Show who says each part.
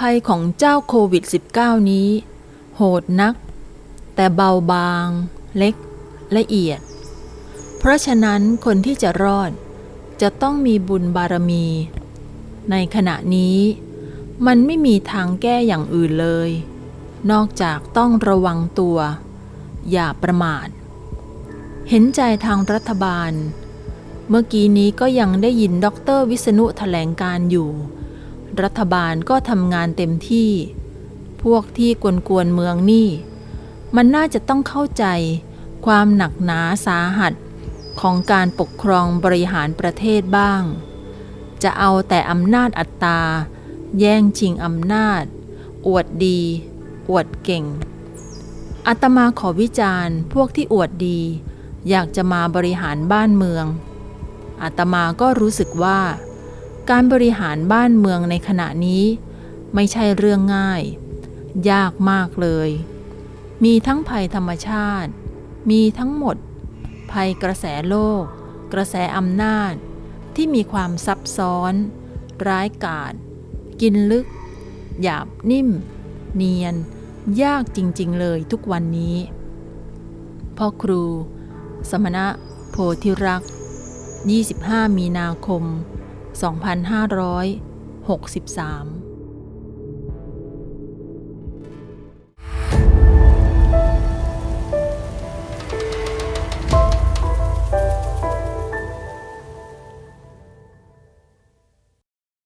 Speaker 1: ภัยของเจ้าโควิด -19 นี้ โหดนัก แต่เบาบาง เล็ก ละเอียด เพราะฉะนั้นคนที่จะรอดจะต้องมีบุญบารมี ในขณะนี้ มันไม่มีทางแก้อย่างอื่นเลย นอกจากต้องระวังตัว อย่าประมาท เห็นใจทางรัฐบาล เมื่อกี้นี้ก็ยังได้ยินดรวิษณุแถลงการอยู่ รัฐบาลก็ทำงานเต็มที่ พวกที่กวนกวนๆเมืองนี่ มันน่าจะต้องเข้าใจ ความหนักหนาสาหัสของการปกครองบริหารประเทศบ้าง จะเอาแต่อำนาจอัตตา แย่งชิงอำนาจ อวดดี อวดเก่งอาตมาขอวิจารณ์ พวกที่อวดดี อยากจะมาบริหารบ้านเมืองอาตมาก็รู้สึกว่า การบริหารบ้านเมืองในขณะนี้ ไม่ใช่เรื่องง่าย ยากมากเลย มีทั้งภัยธรรมชาติ มีทั้งหมด ภัยกระแสโลก กระแสอำนาจ ที่มีความซับซ้อน ร้ายกาจกินลึก หยาบนิ่ม เนียน ยากจริง ๆ เลยทุกวันนี้ พ่อครู สมณะโพธิรักษ์25 มีนาคม 2563